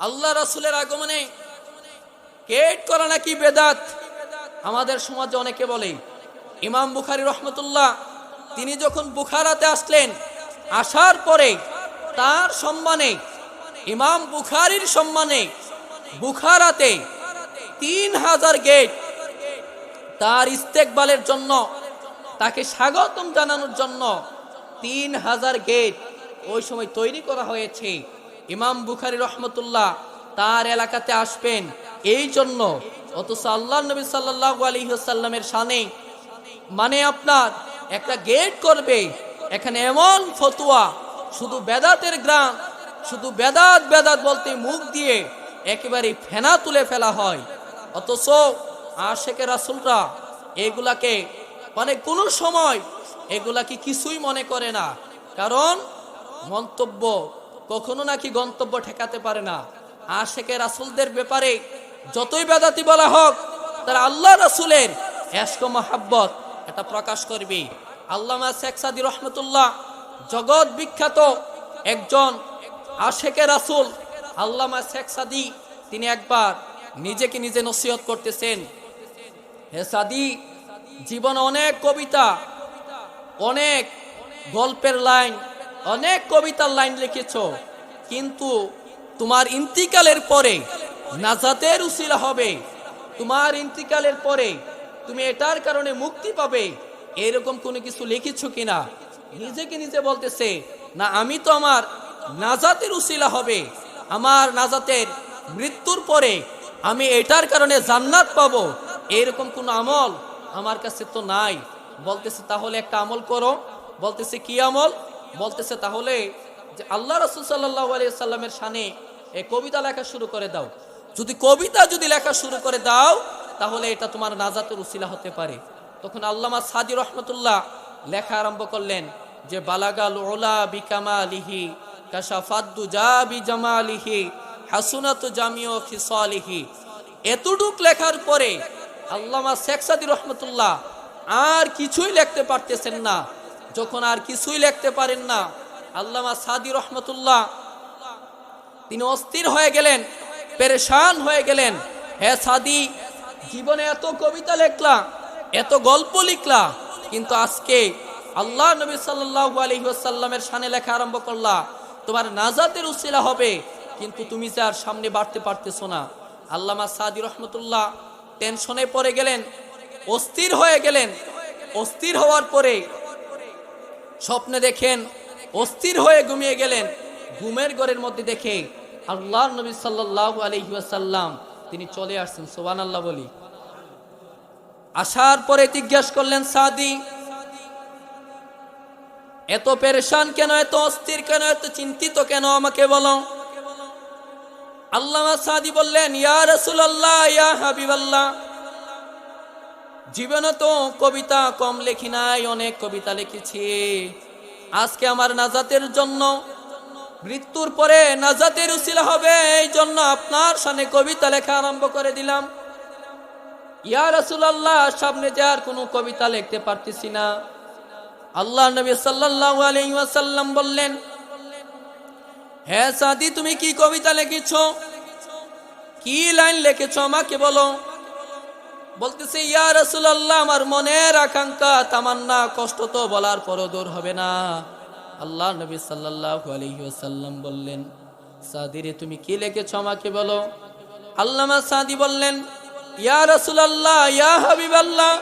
আল্লাহ রাসুলের আগমনে গেট করা নাকি বেদাত? আমাদের সমাজে অনেকে বলে, ইমাম বুখারি রহমতুল্লাহ, তিনি যখন বুখারাতে আসলেন, আসার পরে তার সম্মানে, ইমাম বুখারির সম্মানে বুখারাতে তিন হাজার গেট তার ইস্তেকবালের জন্য, তাকে স্বাগতম জানানোর জন্য তিন হাজার গেট ওই সময় তৈরি করা হয়েছে। ইমাম বুখারি রহমতুল্লাহ তার এলাকাতে আসবেন। এই জন্য অথচ আল্লাহ নবী সাল্লাহ আলহিহাল্লামের সানে মানে আপনার একটা গেট করবে, এখানে এমন ফতুয়া, শুধু বেদাতের গ্রাম, শুধু বেদাত বেদাত বলতে মুখ দিয়ে একেবারে ফেনা তুলে ফেলা হয়। অথচ আশেকে রাসুলরা এগুলাকে মানে কোনো সময় এগুলাকে কিছুই মনে করে না। কারণ মন্তব্য কখনো নাকি গন্তব্য ঠেকাতে পারে না। আশেকে রাসুলদের ব্যাপারে যতই বেদাতি বলা হোক, তারা আল্লাহ রাসুলের এস্ক মাহাব্বত এটা প্রকাশ করবে। আল্লামা শেখ সাদি রহমতুল্লাহ জগৎ বিখ্যাত একজন আশেকে রাসুল আল্লামা শেখ সাদি, তিনি একবার নিজেকে নিজে নসিহত করতেছেন। হে সাদি, জীবনে অনেক কবিতা, অনেক গল্পের লাইন অনেক কবিতার লাইন লিখেছ, কিন্তু তোমার ইন্তিকালের পরে নাজাতের উসিলা হবে। তোমার ইন্তিকালের পরে তুমি এটার কারণে মুক্তি পাবে। এরকম কোনো কিছু লিখেছ কিনা? নিজেকে নিজে বলতেছে, না, আমি তো আমার নাজাতের উসিলা হবে। আমার নাজাতের মৃত্যুর পরে আমি এটার কারণে জান্নাত পাবো। এরকম কোনো আমল আমার কাছে তো নাই। বলতেছে, তাহলে একটা আমল করো। বলতেছে, কি আমল? বলতেছে, তাহলে যে আল্লাহ রসুল সাল্লাহ আলিয়া সাল্লামের সানে এই কবিতা লেখা শুরু করে দাও। যদি কবিতা যদি লেখা শুরু করে দাও, তাহলে এটা তোমার নাজাতের উসিলা হতে পারে। তখন আল্লামা সাদি রহমতুল্লাহ লেখা আরম্ভ করলেন, যে বালাগাল ওলা জাবি জামালিহি, হাসুনাত জামিও এতটুক লেখার পরে আল্লামা শেখ সাদি রহমতুল্লাহ আর কিছুই লিখতে পারতেছেন না। যখন আর কিছুই লিখতে পারেন না, আল্লামা সাদি রহমতুল্লাহ, তিনি অস্থির হয়ে গেলেন, পেরেশান হয়ে গেলেন। হে সাদি, জীবনে এত কবিতা লেখলা, এত গল্প লিখলা, কিন্তু আজকে আল্লাহ নবী সাল্লাহ আলহিহাসাল্লামের সানে লেখা আরম্ভ করলা, তোমার নাজাতের উসিলা হবে, কিন্তু তুমি যে আর সামনে বাড়তে পারতেছো না। আল্লামা সাদি রহমতুল্লাহ টেনশনে পড়ে গেলেন, অস্থির হয়ে গেলেন। অস্থির হওয়ার পরে স্বপ্নে দেখেন, অস্থির হয়ে ঘুমিয়ে গেলেন। ঘুমের ঘরের মধ্যে দেখে আল্লাহ নবী সাল্লাহ আলহিহাসাল্লাম তিনি চলে আসছেন সোবান আল্লাহ বলি। আসার পরে জিজ্ঞাসা করলেন, সাদি, এত পেরেশান কেন, এত অস্থির কেন, এত চিন্তিত কেন আমাকে বলো। আল্লাহ সাদি বললেন, ইয়া রসুল্লাহ ইয়া হাবিবাল্লাহ। জীবনে তো কবিতা কম লেখি নাই, অনেক কবিতা লিখেছি। আজকে আমার নাজাতের জন্য, মৃত্যুর পরে নাজাতের উসিলা হবে, এই জন্য আপনার সামনে কবিতা লেখা আরম্ভ করে দিলাম। ইয়া রসুল্লাহ সামনে যে আর কোনো কবিতা লিখতে পারতেছি না। আল্লাহ নবী সাল্লাল্লাহু আলাইহি ওয়াসাল্লাম বললেন হ্যাঁ সাদি, তুমি কি কবিতা লিখেছ? কি লাইন লিখেছ আমাকে বলো। বলতেছে, ইয়া রসুল্লাহ আমার মনের আকাঙ্ক্ষা, তামান্না, কষ্ট তো বলার পরও দূর হবে না। আল্লাহ নবী সাল্লাল্লাহু আলাইহি ওয়াসাল্লাম বললেন সাদিরে তুমি কি লিখেছ আমাকে বলো? আল্লামা সাদি বললেন, ইয়া রসুল্লাহ ইয়া হাবিবাল্লাহ,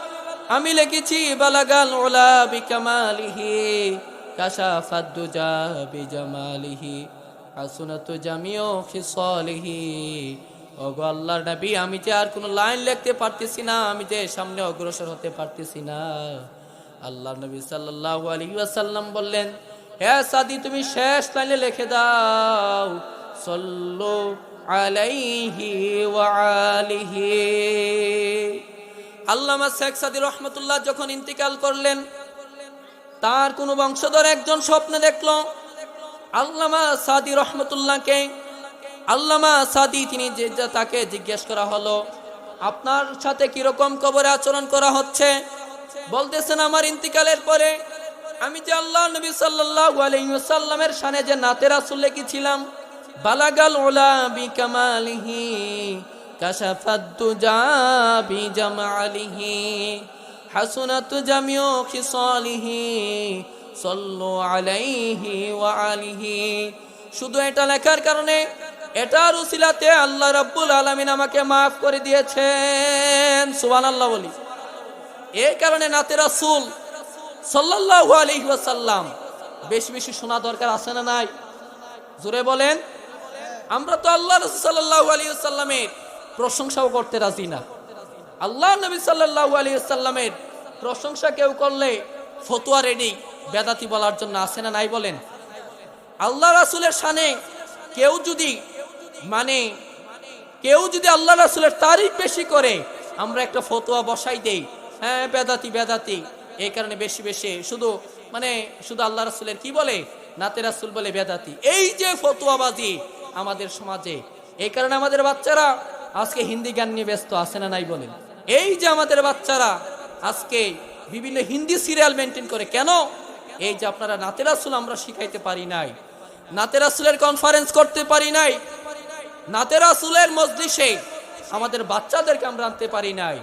আমি লিখেছি, বালাগাল ওলা বিকামালিহি কাশাফাদ দুজা বিজামালিহি, হাসুনাতু জামিও খিসালিহি ওগো আল্লাহর নবী, আমি যে আর কোনো লাইন লিখতে পারতেছি না, আমি যে সামনে অগ্রসর হতে পারতেছি না। আল্লাহ নবী সাল্লাল্লাহু আলাইহি ওয়াসাল্লাম বললেন, হে সাদি, তুমি শেষ লাইনে লিখে দাও। সল্লু আলাইহি আলিহি। আল্লামা শেখ সাদি রহমতুল্লাহ যখন ইন্তিকাল করলেন, তার কোনো বংশধর একজন স্বপ্নে দেখল। আল্লামা সাদি রহমতুল্লাহকে আল্লামা সাদি, তিনি যে তাকে জিজ্ঞেস করা হলো, আপনার সাথে কীরকম কবরে আচরণ করা হচ্ছে? বলতেছেন, আমার ইন্তিকালের পরে আমি যে আল্লাহ নবী সাল্লাল্লাহু আলাইহি ওয়াসাল্লামের শানে যে নাতে রাসূল লিখেছিলাম, বালাগাল ওলা বিকামালিহি কাশাফাদ্দুজা বিজামালিহি হাসুনাত জামিউ খিসালিহি সল্লু আলাইহি ওয়া শুধু এটা লেখার কারণে এটার উসিলাতে আল্লাহ রাব্বুল আলামিন আমাকে মাফ করে দিয়েছেন, সুবহানাল্লাহ বলি। এই কারণে নাতে রাসূল সাল্লাল্লাহু আলাইহি ওয়াসাল্লাম, বেশি বেশি শোনা দরকার আছে না নাই? জোরে বলেন। আমরা তো আল্লাহ রাসূল সাল্লাল্লাহু আলাইহি ওয়াসাল্লামের প্রশংসাও করতে রাজি না। আল্লাহ নবী সাল্লাল্লাহু আলাইহি ওয়াসাল্লামের প্রশংসা কেউ করলে ফতোয়া রেডি বেদাতি বলার জন্য আসে না নাই বলেন? আল্লাহ রাসূলের শানে কেউ যদি মানে কেউ যদি আল্লাহ রাসূলের তারিফ বেশি করে, আমরা একটা ফতোয়া বসাই দেই। হ্যাঁ বেদাতি বেদাতি। এই কারণে বেশি বেশি। শুধু মানে শুধু আল্লাহ রাসূলের কি বলে? নাতে রাসূল বলে বেদাতি। এই যে ফতোয়াবাজি আমাদের সমাজে, এই কারণে আমাদের বাচ্চারা আজকে হিন্দি গান নিয়ে ব্যস্ত, আছে না নাই বলেন এই যে আমাদের বাচ্চারা আজকে বিভিন্ন হিন্দি সিরিয়াল মেনটেন করে, কেন? এই যে আপনারা নাতে রাসূল আমরা শিখাইতে পারি নাই, নাতে রাসূলের কনফারেন্স করতে পারি নাই নাতে রাসূলের মজলিসে আমাদের বাচ্চাদেরকে আমরা আনতে পারি নাই।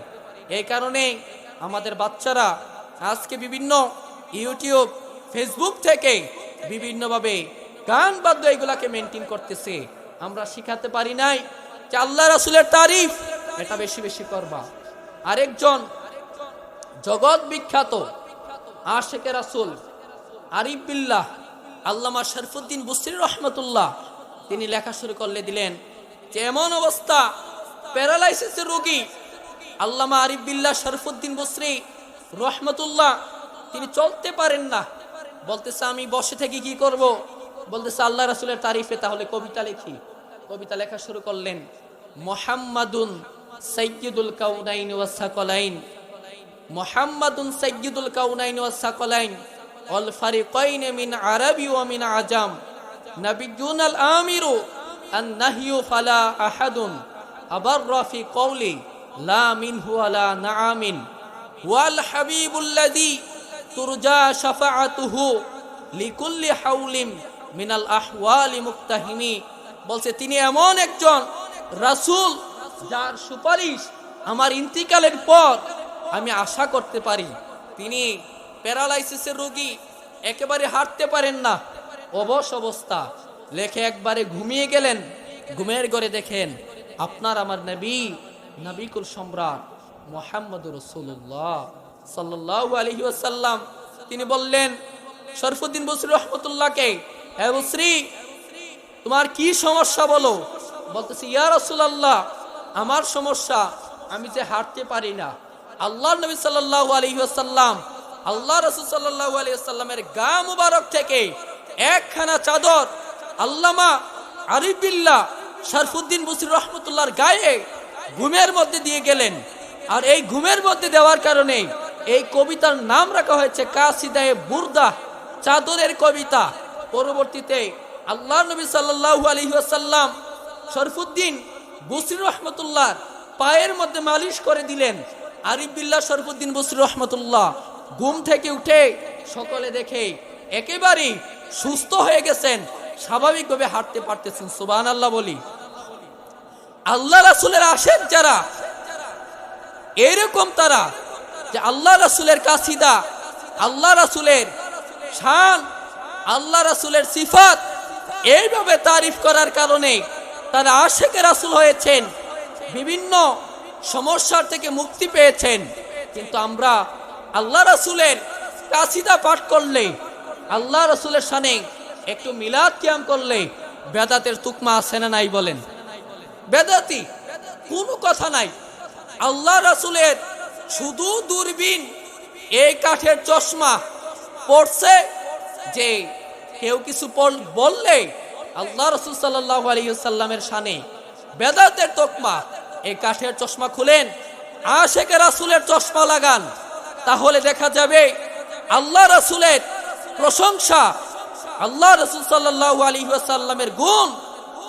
এই কারণে আমাদের বাচ্চারা আজকে বিভিন্ন ইউটিউব, ফেসবুক থেকে বিভিন্নভাবে গান বাদ্য এগুলাকে মেনটেন করতেছে। আমরা শিখাতে পারি নাই যে আল্লাহ রাসূলের তারিফ এটা বেশি বেশি করবা। আরেকজন জগৎ বিখ্যাত আশেকে রাসুল আরিফ বিল্লাহ আল্লামা শরফুদ্দিন বুসরি রহমতুল্লাহ, তিনি লেখা শুরু করলে দিলেন যে এমন অবস্থা প্যারালাইসিসের রোগী। আল্লামা আরিফ বিল্লাহ শরফুদ্দিন বসরি রহমতুল্লাহ, তিনি চলতে পারেন না। বলতেছে, আমি বসে থেকে কি করব? বলতেছে, আল্লাহ রাসুলের তারিফে তাহলে কবিতা লিখি। কবিতা লেখা শুরু করলেন, মোহাম্মাদুন সৈয়দুল কাউনাইন ওয়াসাকলাইন মোহাম্মদুন সৈয়দুল কাউনাইন ওয়াসাকলাইন অল ফারিকাইন মিন আরবি ওয়া মিন আজাম। নবিয়ুন আল আমিরু। আহাদুন আবার রাফি কওলি, লা তুরজা লিকুল্লি হাউলিম বলছে, তিনি এমন একজন রাসূল যার সুপারিশ আমার ইন্তিকালের পর আমি আশা করতে পারি। তিনি প্যারালাইসিসের রোগী, একেবারে হাঁটতে পারেন না। অবশ অবস্থা। লেখে একবারে ঘুমিয়ে গেলেন। ঘুমের ঘরে দেখেন, আপনার আমার নবী, নবিকুল সম্রাট মোহাম্মদ রসুল্লাহ সাল্লাহ আলহি তিনি বললেন, শরফুদ্দিন বসরি রহমতুল্লাহকে হ্যাঁ বসরি, তোমার কি সমস্যা বলো? বলতেছি, ইয়া রসুলাল্লাহ, আমার সমস্যা, আমি যে হাঁটতে পারি না। আল্লাহ নবী সাল্লাহ আলহি আসাল্লাম আল্লাহ রসুল সাল্লাহ আলী আসাল্লামের গা মুবারক থেকে একখানা চাদর আল্লামা আরিফিল্লাহ শরফুদ্দিন বসির রহমতুল্লাহর গায়ে ঘুমের মধ্যে দিয়ে গেলেন। আর এই ঘুমের মধ্যে দেওয়ার কারণে এই কবিতার নাম রাখা হয়েছে কাসিদায়ে বুরদা, চাদরের কবিতা। পরবর্তীতে আল্লাহ নবী সাল্লাল্লাহু আলাইহি ওয়াসাল্লাম শরফুদ্দিন বসির রহমতুল্লাহ পায়ের মধ্যে মালিশ করে দিলেন। আরিফ বিল্লাহ শরফুদ্দিন বসির রহমতুল্লাহ ঘুম থেকে উঠে সকলে দেখে একেবারেই সুস্থ হয়ে গেছেন। স্বাভাবিকভাবে হাঁটতে পারতেছেন সুবান আল্লাহ বলি। আল্লাহ রাসুলের আসেন যারা, এরকম তারা যে আল্লাহ রাসুলের কাসিদা, আল্লাহ রাসুলের শান, আল্লাহ রাসুলের সিফাত, এইভাবে তারিফ করার কারণে তারা আশেকে রাসুল হয়েছেন, বিভিন্ন সমস্যার থেকে মুক্তি পেয়েছেন। কিন্তু আমরা আল্লাহ রাসুলের কাসিদা পাঠ করলে, আল্লাহ রসুলের সানে একটু মিলাদ কিয়াম করলে বেদাতের তুকমা আছে না নাই বলেন? বেদাতি, কোনো কথা নাই। আল্লাহ রাসুলের শুধু দূরবীন এই কাঠের চশমা পড়ছে যে কেউ কিছু বললে আল্লাহ রসুল সাল্লাহ আলিয়াল্লামের সানে বেদাতের তোকমা, এই কাঠের চশমা খুলেন, আশেকে রাসুলের চশমা লাগান, তাহলে দেখা যাবে আল্লাহ রাসুলের প্রশংসা আল্লাহ রসুল সাল্লাহ আলী সাল্লামের গুণ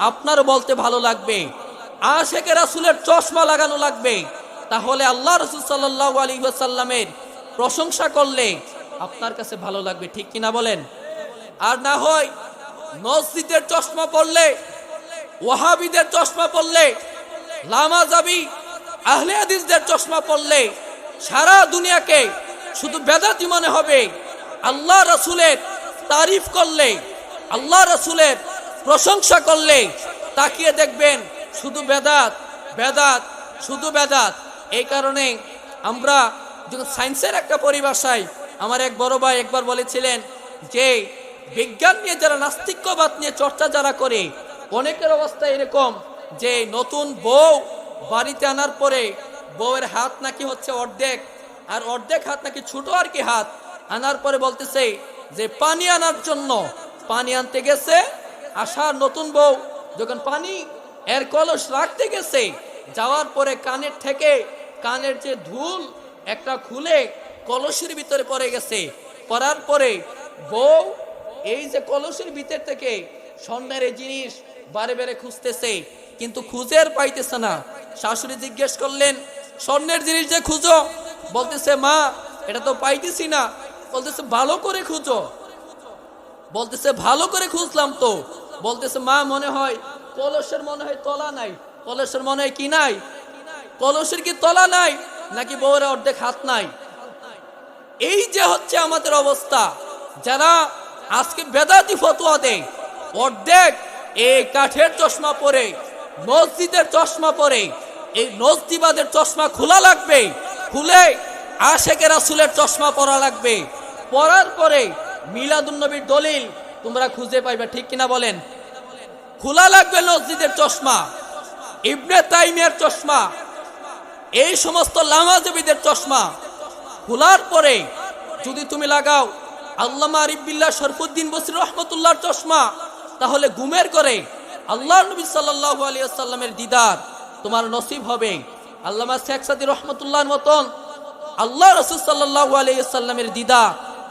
আপনার বলতে ভালো লাগবে। আশেকে রাসুলের চশমা লাগানো লাগবে। তাহলে আল্লাহ রসুল সাল্লাহ আলী সাল্লামের প্রশংসা করলে আপনার কাছে ভালো লাগবে। ঠিক কিনা বলেন? আর না হয় মসজিদের চশমা পড়লে ওয়াহাবিদের চশমা পড়লে লামা যাবি, আহলে চশমা পড়লে সারা দুনিয়াকে শুধু বেদাতি মনে হবে। আল্লাহ রসুলের তারিফ করলে, আল্লাহ রসুলের প্রশংসা করলে তাকিয়ে দেখবেন শুধু বেদাত বেদাত, শুধু বেদাত। এই কারণে আমরা যখন সায়েন্সের একটা পরিভাষায় আমার এক বড় ভাই একবার বলেছিলেন যে, বিজ্ঞান নিয়ে যারা নাস্তিক্যবাদ নিয়ে চর্চা যারা করে, অনেকের অবস্থা এরকম যে নতুন বউ বাড়িতে আনার পরে বউয়ের হাত নাকি হচ্ছে অর্ধেক, আর অর্ধেক হাত নাকি ছোট আর কি হাত, আনার পরে বলতেছে যে পানি আনার জন্য পানি আনতে গেছে, আসার নতুন বউ, যখন পানি এর কলস রাখতে গেছে, যাওয়ার পরে কানের থেকে কানের যে ধুল একটা খুলে কলসের ভিতরে পড়ে গেছে। পড়ার পরে বউ এই যে কলসের ভিতর থেকে স্বর্ণের জিনিস বারে বারে খুঁজতেছে, কিন্তু খুঁজে আর পাইতেছে না। শাশুড়ি জিজ্ঞেস করলেন, স্বর্ণের জিনিস যে খুঁজো? বলতেছে, মা, এটা তো পাইতেছি না। বলতেছে, ভালো করে খুঁজো। বলতেছে, ভালো করে খুঁজলাম তো। বলতেছে, মা, মনে হয় কলসের মনে হয় তলা নাই। কলসের মনে হয় কি নাই? কলসের কি তলা নাই, নাকি বউয়ের অর্ধেক হাত নাই? এই যে হচ্ছে আমাদের অবস্থা। যারা আজকে বেদাতি ফতোয়া দেয়, অর্ধেক এই কাঠের চশমা পরে, মসজিদের চশমা পরে, এই নজদিবাদের চশমা খোলা লাগবে, খুলে আশেকে রাসুলের চশমা পরা লাগবে। পরার পরে মিলাদুন্নবীর দলিল তোমরা খুঁজে পাইবে, ঠিক কিনা বলেন? খোলা লাগবে মসজিদের চশমা, ইবনে তাইমের চশমা, এই সমস্ত লামাজবিদের চশমা। খোলার পরে যদি তুমি লাগাও, আল্লামা আরিফবিল্লাহ শরফুদ্দিন বসির রহমতুল্লাহর চশমা, তাহলে গুমের করে আল্লাহ নবী সাল্লাহ আলিয়াল্লামের দিদার তোমার নসিব হবে। আল্লামা শেখ সাদি রহমতুল্লাহর মতন আল্লাহ রসুল সাল্লাহ আলিয়াল্লামের দিদা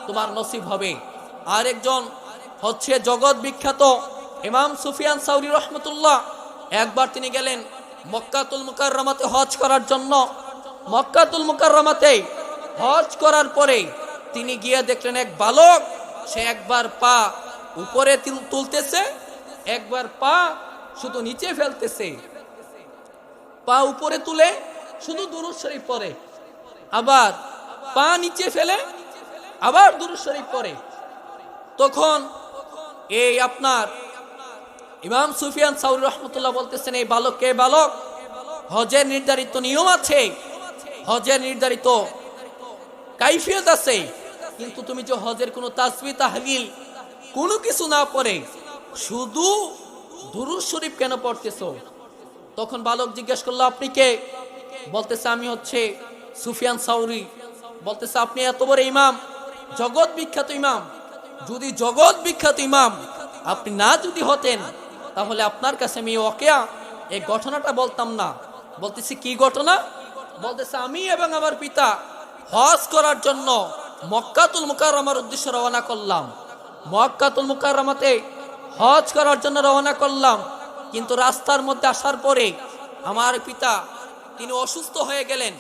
তোমার নসিব হবে। আর একজন হচ্ছে জগৎ বিখ্যাত ইমাম সুফিয়ান সাউরি রহমতুল্লাহ। একবার তিনি গেলেন মক্কাতুল মুকাররমাতে হজ করার জন্য। মক্কাতুল মুকাররমাতে হজ করার পরে তিনি গিয়ে দেখলেন এক বালক, সে একবার পা উপরে তুল- তুলতেছে, একবার পা শুধু নিচে ফেলতেছে। পা উপরে তুলে শুধু দুরুদ পরে আবার পা নিচে ফেলে আবার দুরুদ শরীফ পরে তখন এই আপনার ইমাম সুফিয়ান সাউরি রহমতুল্লাহ বলতেছেন, এই বালক কে বালক? হজের নির্ধারিত নিয়ম আছে, হজের নির্ধারিত কাইফিয়ত আছে, কিন্তু তুমি যে হজের কোনো তাসবি তাহলিল কোনো কিছু না পড়ে, শুধু দুরুদ শরীফ কেন পড়তেছ? তখন বালক জিজ্ঞেস করল, আপনি কে? বলতেছে, আমি হচ্ছে সুফিয়ান সাউরি। বলতেছে, আপনি এত বড় ইমাম জগৎ বিখ্যাত ইমাম। যদি জগৎ বিখ্যাত ইমাম আপনি না যদি হতেন, তাহলে আপনার কাছে আমি অকেয়া এই ঘটনাটা বলতাম না। বলতেছি, কি ঘটনা? বলতেছে, আমি এবং আমার পিতা হজ করার জন্য মক্কাতুল মুকাররমার উদ্দেশ্যে রওনা করলাম। মক্কাতুল মুকাররমাতে হজ করার জন্য রওনা করলাম। কিন্তু রাস্তার মধ্যে আসার পরে আমার পিতা, তিনি অসুস্থ হয়ে গেলেন।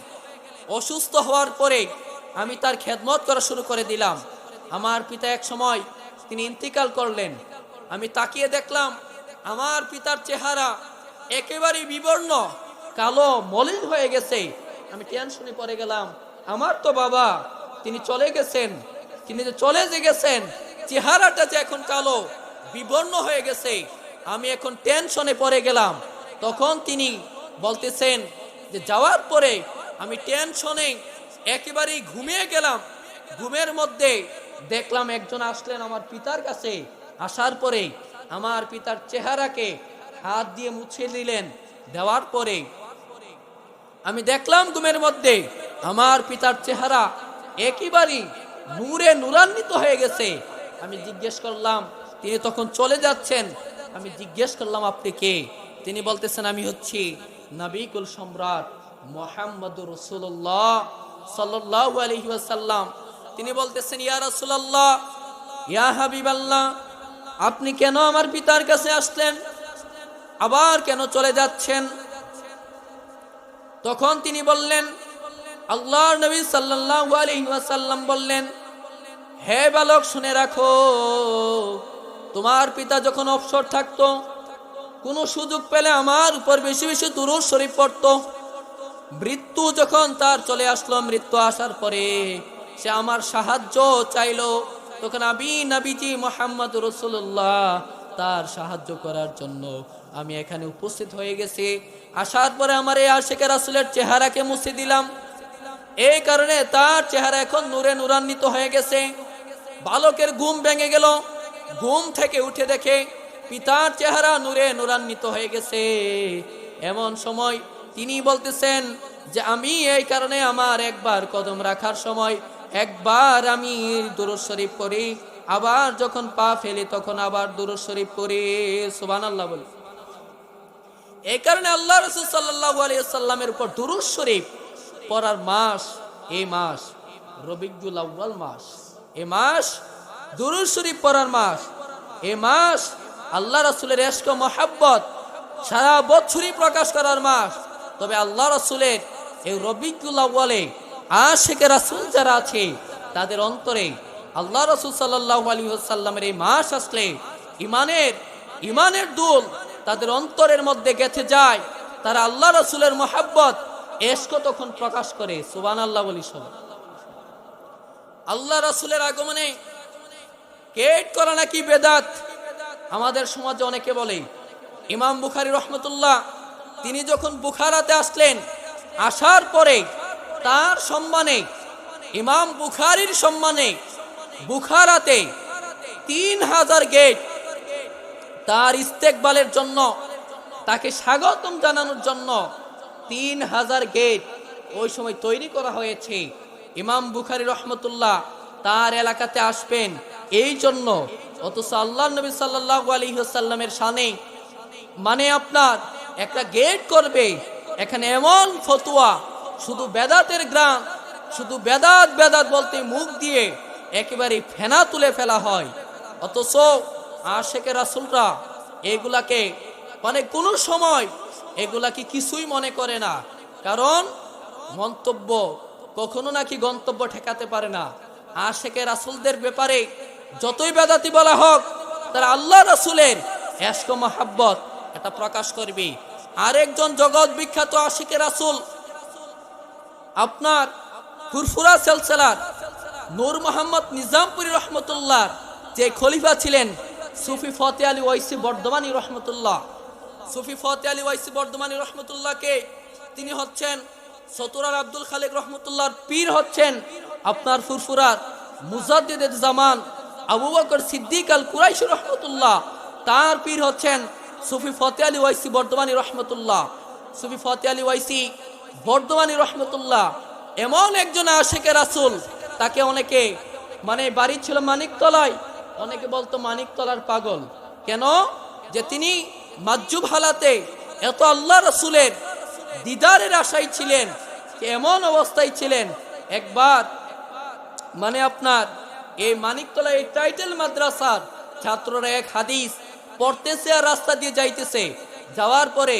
অসুস্থ হওয়ার পরে আমি তার খেদমত করা শুরু করে দিলাম। আমার পিতা এক সময় তিনি ইন্তিকাল করলেন। আমি তাকিয়ে দেখলাম, আমার পিতার চেহারা একেবারেই বিবর্ণ, কালো, মলিন হয়ে গেছে। আমি টেনশনে পড়ে গেলাম, আমার তো বাবা, তিনি চলে গেছেন, তিনি যে চলে যে গেছেন, চেহারাটা যে এখন কালো, বিবর্ণ হয়ে গেছে। আমি এখন টেনশনে পড়ে গেলাম। তখন তিনি বলতেছেন যে, যাওয়ার পরে আমি টেনশনে একেবারেই ঘুমিয়ে গেলাম। ঘুমের মধ্যে দেখলাম একজন আসলেন আমার পিতার কাছে। আসার পরে আমার পিতার চেহারাকে হাত দিয়ে মুছে দিলেন দেওয়ার পরে আমি দেখলাম ঘুমের মধ্যে আমার পিতার চেহারা একেবারেই নূরে নূরান্বিত হয়ে গেছে। আমি জিজ্ঞেস করলাম, তিনি তখন চলে যাচ্ছেন? আমি জিজ্ঞেস করলাম, আপনি কে? তিনি বলতেছেন, আমি হচ্ছি নবিকুল সম্রাট মোহাম্মদ রসুল্লাহ সাল্লাহ আলহি ওয়াসাল্লাম। তিনি বলতেছেন, ইয়া রসুল্লাহ ইয়া হাবিবাল্লাহ, আপনি কেন আমার পিতার কাছে আসলেন? আবার কেন চলে যাচ্ছেন? তখন তিনি বললেন, আল্লাহর নবী সাল্লাল্লাহু আলাইহি ওয়াসাল্লাম বললেন, হে বালক, শুনে রাখো, তোমার পিতা যখন অবসর থাকতো, কোনো সুযোগ পেলে আমার উপর বেশি বেশি দুরুদ শরীফ পড়তো। মৃত্যু যখন তার চলে আসলো, মৃত্যু আসার পরে সে আমার সাহায্য চাইলো। তখন আমি নাবিজি মোহাম্মদ রসুল্লাহ তার সাহায্য করার জন্য আমি এখানে উপস্থিত হয়ে গেছি। আসার পরে আমার এই আশেকের রাসুলের চেহারাকে মুছে দিলাম। এই কারণে তার চেহারা এখন নূরে নূরান্বিত হয়ে গেছে। বালকের ঘুম ভেঙে গেল। ঘুম থেকে উঠে দেখে পিতার চেহারা নূরে নূরান্বিত হয়ে গেছে। এমন সময় তিনি বলতেছেন যে আমি এই কারণে আমার একবার কদম রাখার সময় একবার আমি দুরুদ শরীফ করি আবার যখন পা ফেলি তখন আবার দুরুদ শরীফ করি সুবান আল্লাহ বলি। এই কারণে আল্লাহ রসুল সাল্লাহ আলিয়াল্লামের উপর দুরুদ শরীফ পড়ার মাস এই মাস রবিকুল আউ্বাল মাস, এ মাস, দুরুদ শরীফ পড়ার মাস, এ মাস আল্লাহ রসুলের এশক মহাব্বত সারা বছরই প্রকাশ করার মাস। তবে আল্লাহ রসুলের এই রবিকুল আউ্বালে আশেখ রাসুল যারা আছে, তাদের অন্তরে আল্লাহ রসুল সাল্লাহ আলী সাল্লামের এই মাস আসলে ইমানের ইমানের দুল তাদের অন্তরের মধ্যে গেথে যায়। তারা আল্লাহ রসুলের মহাব্বত এসকো তখন প্রকাশ করে সুবান আল্লাহ বলি সব আল্লাহ রসুলের আগমনে কেট করা নাকি বেদাত? আমাদের সমাজে অনেকে বলে, ইমাম বুখারি রহমতুল্লাহ তিনি যখন বুখারাতে আসলেন, আসার পরে তার সম্মানে, ইমাম বুখারির সম্মানে বুখারাতে তিন হাজার গেট তার ইস্তেকবালের জন্য, তাকে স্বাগতম জানানোর জন্য তিন হাজার গেট ওই সময় তৈরি করা হয়েছে। ইমাম বুখারি রহমতুল্লাহ তার এলাকাতে আসবেন। এই জন্য অথচ আল্লাহ নবী সাল্লাহ আলহিহাল্লামের সানে মানে আপনার একটা গেট করবে। এখানে এমন ফতুয়া, শুধু বেদাতের গ্রাম, শুধু বেদাত বেদাত বলতে মুখ দিয়ে একেবারে ফেনা তুলে ফেলা হয়। অথচ আশেকের রাসুলরা এগুলাকে মানে কোনো সময় এগুলাকে কিছুই মনে করে না। কারণ মন্তব্য কখনো নাকি গন্তব্য ঠেকাতে পারে না। আশেকের রাসুলদের ব্যাপারে যতই বেদাতি বলা হোক, তারা আল্লাহ রাসুলের এশক মাহাব্বত এটা প্রকাশ করবে আরেকজন জগৎ বিখ্যাত আশিকের রাসুল। আপনার ফুরফুরা সেলসেলার নূর মোহাম্মদ নিজামপুরি রহমতুল্লাহ, যে খলিফা ছিলেন সুফি ফতে আলী ওয়াইসি বর্ধমানী রহমতুল্লাহ। সুফি ফতে আলী ওয়াইসি বর্ধমানী রহমতুল্লাহকে তিনি হচ্ছেন সতুরার আব্দুল খালেক রহমতুল্লাহর পীর হচ্ছেন আপনার ফুরফুরার মুজাদ্দিদ জামান আবু বকর সিদ্দিক আল কুরাইশ রহমতুল্লাহ। তার পীর হচ্ছেন সুফি ফতে আলী ওয়াইসি, বর্ধমানী রহমতুল্লাহ। সুফি ফতে আলী ওয়াইসি, বর্ধমানী রহমতুল্লাহ। এমন একজন আশেকের রাসুল, তাকে অনেকে মানে বাড়ি ছিল মানিকতলায়, অনেকে বলতো মানিকতলার পাগল। কেন? যে তিনি মাজুব হালাতে এত আল্লাহ রসুলের দিদারের আশায় ছিলেন এমন অবস্থায় ছিলেন। একবার মানে আপনার, এই মানিকতলা এই টাইটেল মাদ্রাসার ছাত্ররা এক হাদিস পড়তেছে আর রাস্তা দিয়ে যাইতেছে। যাওয়ার পরে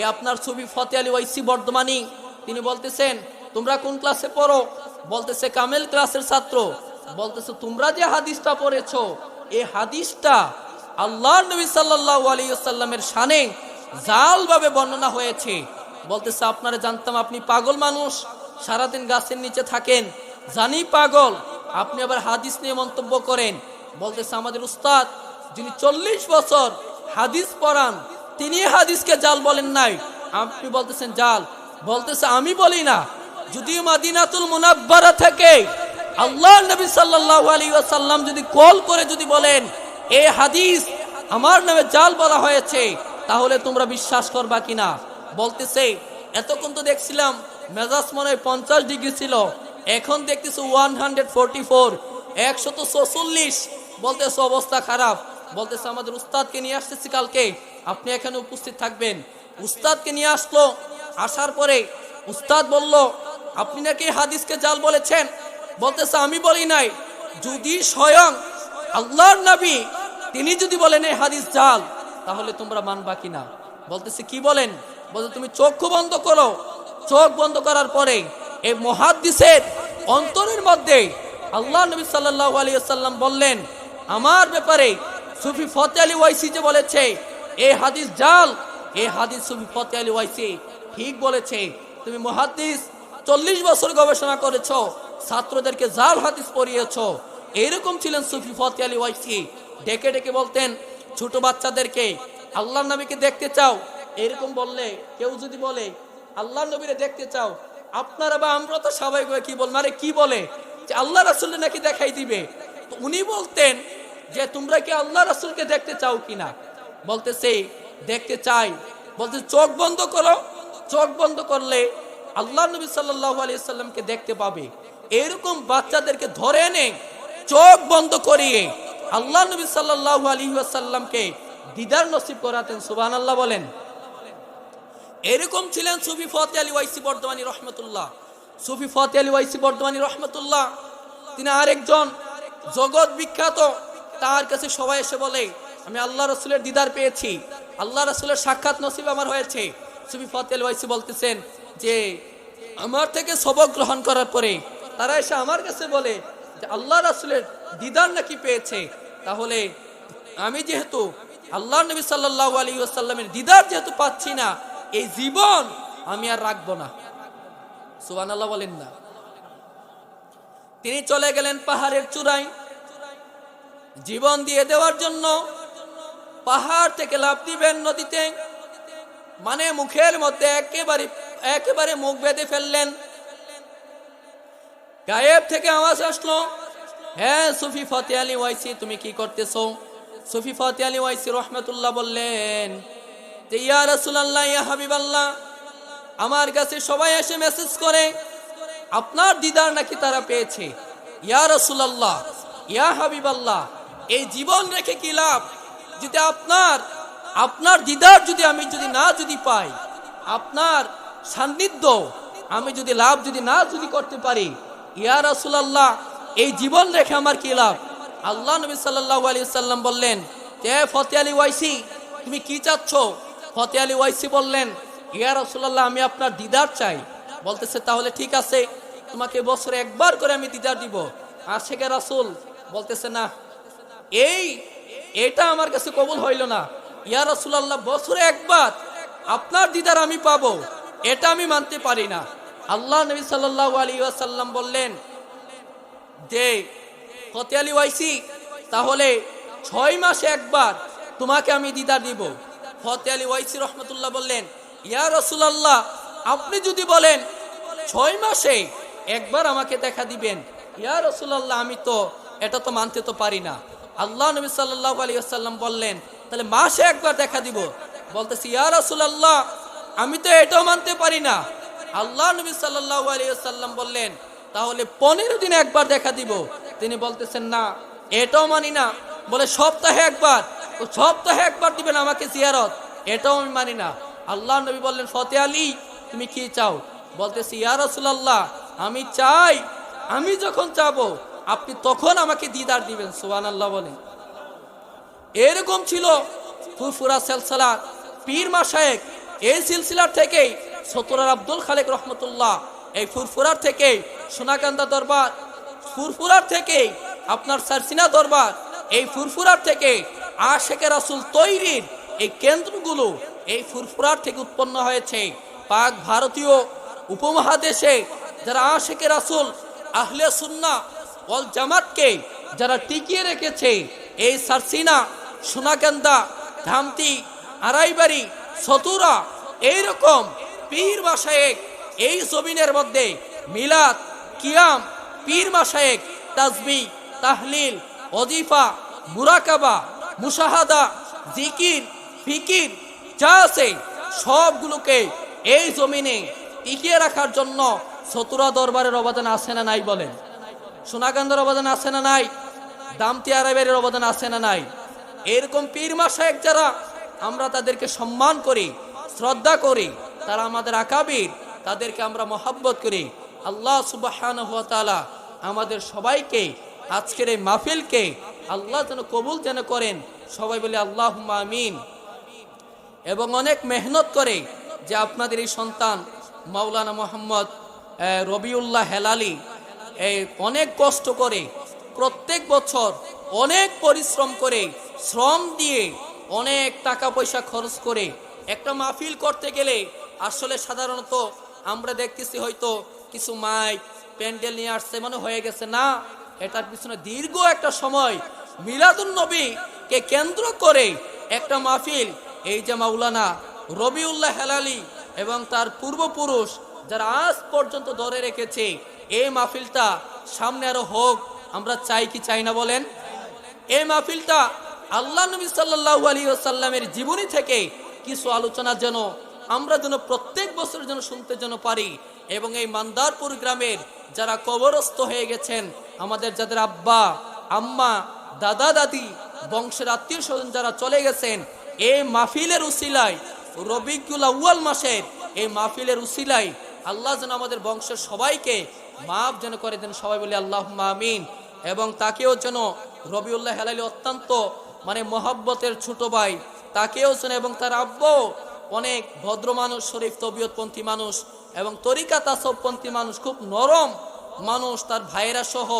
এ আপনার ছবি ফতে আলী ওয়াইসি বর্ধমানী, তিনি বলতেছেন, তোমরা কোন ক্লাসে পড়ো? বলতেছে, কামেল ক্লাসের ছাত্র। বলতেছে, তোমরা যে হাদিসটা পড়েছ এই হাদিসটা আল্লাহ নবী সাল্লাহ আলী সাল্লামের সানে জালভাবে বর্ণনা হয়েছে। বলতেছে, আপনারা জানতাম আপনি পাগল মানুষ, সারাদিন গাছের নিচে থাকেন। জানি পাগল, আপনি আবার হাদিস নিয়ে মন্তব্য করেন। বলতেছে, আমাদের উস্তাদ যিনি চল্লিশ বছর হাদিস পড়ান, তিনি হাদিসকে জাল বলেন নাই। আপনি বলতেছেন, জাল? বলতেছে, আমি বলি না। যদিও মাদিনাতুল মুনাব্বারা থেকে আল্লাহ নবী সাল্লাহ আলী যদি কল করে যদি বলেন, এ হাদিস, আমার নামে জাল বলা হয়েছে, তাহলে তোমরা বিশ্বাস করবা কিনা? বলতেছে, এতক্ষণ তো দেখছিলাম, মেজাজ মনে হয় পঞ্চাশ ডিগ্রি ছিল, এখন দেখতেছি ওয়ান হান্ড্রেড ফোরটি ফোর একশত চৌচল্লিশ বলতেছে, অবস্থা খারাপ। বলতেছে, আমাদের উস্তাদকে নিয়ে আসতেছি কালকে। আপনি এখানে উপস্থিত থাকবেন। উস্তাদকে নিয়ে আসলো। আসার পরে উস্তাদ বলল, আপনি নাকি হাদিসকে জাল বলেছেন? বলতেছে, আমি বলি নাই। যদি স্বয়ং আল্লাহর নবী, তিনি যদি বলেন এই হাদিস জাল, তাহলে তোমরা মানবা কিনা? বলতেছে, কি বলেন? বলতে তুমি চক্ষু বন্ধ করো। চোখ বন্ধ করার পরে এই মহাদিসের অন্তরের মধ্যে আল্লাহ নবী সাল্লাহ আলী সাল্লাম বললেন, আমার ব্যাপারে সুফি ফতে আলী ওয়াইসি যে বলেছে এই হাদিস জাল এই হাদিস সুফি ফতে আলী ওয়াইসি ঠিক বলেছে। তুমি মহাদিস চল্লিশ বছর গবেষণা করেছ, ছাত্রদেরকে জাল হাদিস পড়িয়েছ। এইরকম ছিলেন সুফি ফতে আলী ওয়াইসি। ডেকে ডেকে বলতেন, ছোট বাচ্চাদেরকে আল্লাহ নবীকে দেখতে চাও। এরকম বললে, কেউ যদি বলে, আল্লাহ নবীরে দেখতে চাও। আপনারা বা আমরা তো স্বাভাবিক কি বল মানে কি বলে? যে আল্লাহ রাসুল্লে নাকি দেখাই দিবে। উনি বলতেন যে তোমরা কি আল্লাহ রাসুলকে দেখতে চাও কিনা? বলতেছে, দেখতে চাই। বলতে চোখ বন্ধ করো। চোখ বন্ধ করলে আল্লাহ নবী সাল্লামকে দেখতে পাবে। এরকম বাচ্চাদেরকে ধরে এনে চোখ বন্ধ করিয়ে আল্লাহ নবী সাল্লাহ দিদার নসিব করাতেন। সুবাহ আল্লাহ বলেন। এরকম ছিলেন সুফি ফতে আলী ওয়াইসি বর্ধমানী রহমতুল্লাহ। সুফি ফতে আলী ওয়াইসি বর্ধমানী রহমতুল্লাহ। তিনি আরেকজন জগৎ বিখ্যাত তার কাছে সবাই এসে বলে, আমি আল্লাহ রসুলের দিদার পেয়েছি। আল্লাহ রসুলের সাক্ষাৎ নসিব আমার হয়েছে। সুফি ফতে আলী ওয়াইসি বলতেছেন যে, আমার থেকে সবক গ্রহণ করার পরে তারা এসে আমার কাছে বলে যে, আল্লাহ রাসুলের দিদার নাকি পেয়েছে? তাহলে আমি যেহেতু আল্লাহ নবী সাল্লাহ আলী আসাল্লামের দিদার যেহেতু পাচ্ছি না, এই জীবন আমি আর রাখব না। সুবান আল্লাহ বলেন না। তিনি চলে গেলেন পাহাড়ের চূড়ায়। জীবন দিয়ে দেওয়ার জন্য পাহাড় থেকে লাভ দিবেন নদীতে। মানে মুখের মধ্যে একেবারে একেবারে মুখ বেঁধে ফেললেন। গায়েব থেকে আওয়াজ আসলো হ্যাঁ সুফি ফতে আলী ওয়াইসি, তুমি কি করতেছো? সুফি ফতে আলী ওয়াইসি রহমতুল্লাহ বললেন ইয়া ইয়া হাবিবাল্লাহ, আমার কাছে সবাই এসে মেসেজ করে, আপনার দিদার নাকি তারা পেয়েছে। ইয়া রাসূলুল্লাহ, ইয়া হাবিবাল্লাহ এই জীবন রেখে কি লাভ? যদি আপনার আপনার দিদার যদি আমি যদি না যদি পাই, আপনার সান্নিধ্য আমি যদি লাভ যদি না যদি করতে পারি, ইয়া রাসূলুল্লাহ, এই জীবন রেখে আমার কি লাভ? আল্লাহ নবী সাল্লাল্লাহু আলাইহি সাল্লাম বললেন যে ফতে আলী ওয়াইসি? তুমি কি চাচ্ছ? ফতে আলী ওয়াইসি বললেন, ইয়া রাসূলুল্লাহ, আমি আপনার দিদার চাই। বলতেছে, তাহলে ঠিক আছে, তোমাকে বছরে একবার করে আমি দিদার দিব। আর শেখে রাসূল বলতেছে, না এই, এটা আমার কাছে কবুল হইল না। ইয়া রাসূলুল্লাহ, বছরে একবার আপনার দিদার আমি পাবো, এটা আমি মানতে পারি না। আল্লাহ নবী সাল্লাল্লাহু আলাইহি ওয়াসাল্লাম বললেন, যে ফতে আলী ওয়াইসি, তাহলে ছয় মাসে একবার তোমাকে আমি দিদার দিব। ফতে আলী ওয়াইসি রহমতুল্লাহ বললেন, ইয়া রসুলাল্লাহ, আপনি যদি বলেন ছয় মাসে একবার আমাকে দেখা দিবেন, ইয়া রসুলাল্লাহ, আমি তো, এটা তো মানতে তো পারি না। আল্লাহ নবী সাল্লাহ আলী আসাল্লাম বললেন, তাহলে মাসে একবার দেখা দিব। বলতেছি, ইয়া রসুলাল্লাহ, আমি তো এটাও মানতে পারি না। আল্লাহ নবী সাল্লাহ আলী আসাল্লাম বললেন, তাহলে পনেরো দিনে একবার দেখা দিব। তিনি বলতেছেন, না, এটাও মানি না। বলে, সপ্তাহে একবার। ও সপ্তাহে একবার দিবেন আমাকে জিয়ারত, এটাও আমি মানি না। আল্লাহ নবী বললেন, ফতে আলী, তুমি কি চাও? বলতেছি, ইয়া রাসূলুল্লাহ, আমি চাই, আমি যখন চাবো আপনি তখন আমাকে দিদার দিবেন, সুবহানাল্লাহ বলেন। এরকম ছিল ফুরফুরা সেলসালা পীর মাসায়েক এই সিলসিলার থেকেই সতরার আব্দুল খালেক রহমতুল্লাহ এই ফুরফুরার থেকে সোনাকান্দা দরবার, ফুরফুরার থেকে আপনার সারসিনা দরবার, এই ফুরফুরার থেকে আশেকের রাসুল তৈরির এই কেন্দ্রগুলো এই ফুরফুরার থেকে উৎপন্ন হয়েছে। পাক ভারতীয় উপমহাদেশে যারা আশেকের রাসুল, আহলে সুন্না ওয়াল জামাতকে যারা টিকিয়ে রেখেছে, এই সারসিনা সোনাকান্দা ধামতি, আড়াইবাড়ি, সতুরা, এইরকম পীর মাসায়েক এই জমিনের মধ্যে মিলাদ, কিয়াম, পীর মাসায়েক তাজবি, তাহলিল অজিফা মুরাকাবা, মুশাহাদা, জিকির, ফিকির যা আছে সবগুলোকে এই জমিনে টিকিয়ে রাখার জন্য সতুরা দরবারের অবদান আছে না নাই বলেন? সোনাকান্দার অবদান আছে না নাই? দামতি আরবের অবদান আছে না নাই? এরকম পীর মাসায়েক যারা, আমরা তাদেরকে সম্মান করি, শ্রদ্ধা করি, তারা আমাদের আকাবির, তাদেরকে আমরা মহাব্বত করি। আল্লাহ সুবাহান আমাদের সবাইকে, আজকের এই মাহফিলকে আল্লাহ যেন কবুল যেন করেন। সবাই বলে আল্লাহ আমিন। এবং অনেক মেহনত করে যে আপনাদের এই সন্তান মাওলানা মোহাম্মদ রবিউল্লাহ হেলালি এই অনেক কষ্ট করে প্রত্যেক বছর অনেক পরিশ্রম করে শ্রম দিয়ে অনেক টাকা পয়সা খরচ করে একটা মাহফিল করতে গেলে আসলে সাধারণত আমরা দেখতেছি হয়তো কিছু মাইক, প্যান্ডেল নিয়ে আসছে মানে হয়ে গেছে। না, এটার পিছনে দীর্ঘ একটা সময় মিলাদুন নবীকে কেন্দ্র করে একটা মাহফিল। এই যে মাওলানা রবিউল্লাহ হেলালি এবং তার পূর্বপুরুষ যারা আজ পর্যন্ত ধরে রেখেছে এই মাহফিলটা সামনে আরও হোক, আমরা চাই কি চাই না বলেন? এই মাহফিলটা আল্লাহ নবী সাল্লাহ আলী সাল্লামের জীবনী থেকে কিছু আলোচনা যেন আমরা যেন প্রত্যেক বছর যেন শুনতে যেন পারি এবং এই মান্দারপুর গ্রামের যারা কবরস্থ হয়ে গেছেন, আমাদের যাদের আব্বা, আম্মা, দাদা, দাদি, বংশের আত্মীয় স্বজন যারা চলে গেছেন এই মাহফিলের উসিলায় রবিকুল আউয়াল মাসের এই মাহফিলের উসিলায় আল্লাহ যেন আমাদের বংশের সবাইকে মাফ যেন করে দেন, সবাই বলে আল্লাহ আমিন। এবং তাকেও যেন রবিউল্লাহ হেলালি অত্যন্ত মানে মহাব্বতের ছোট ভাই, তাকেও যেন এবং তার আব্বু অনেক ভদ্র মানুষ, শরীফ তবিয়তপন্থী মানুষ এবং তরিকা তাসবপন্থী মানুষ, খুব নরম মানুষ তার ভাইয়েরা সহ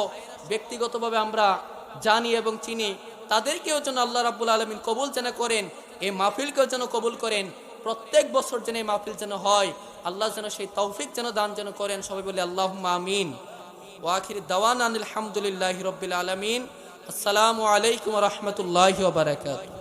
ব্যক্তিগতভাবে আমরা জানি এবং চিনি। তাদেরকেও যেন আল্লাহ রাব্বুল আলমিন কবুল যেন করেন, এই মাহফিলকেও যেন কবুল করেন। প্রত্যেক বছর যেন এই মাহফিল যেন হয়, আল্লাহ যেন সেই তৌফিক যেন দান যেন করেন, সবাই বলে আল্লাহ আমিন। ওয়াখির দাওয়ান আলহামদুলিল্লাহ রবিল আলমিন। আসসালামু আলাইকুম রহমতুল্লাহ বারকাত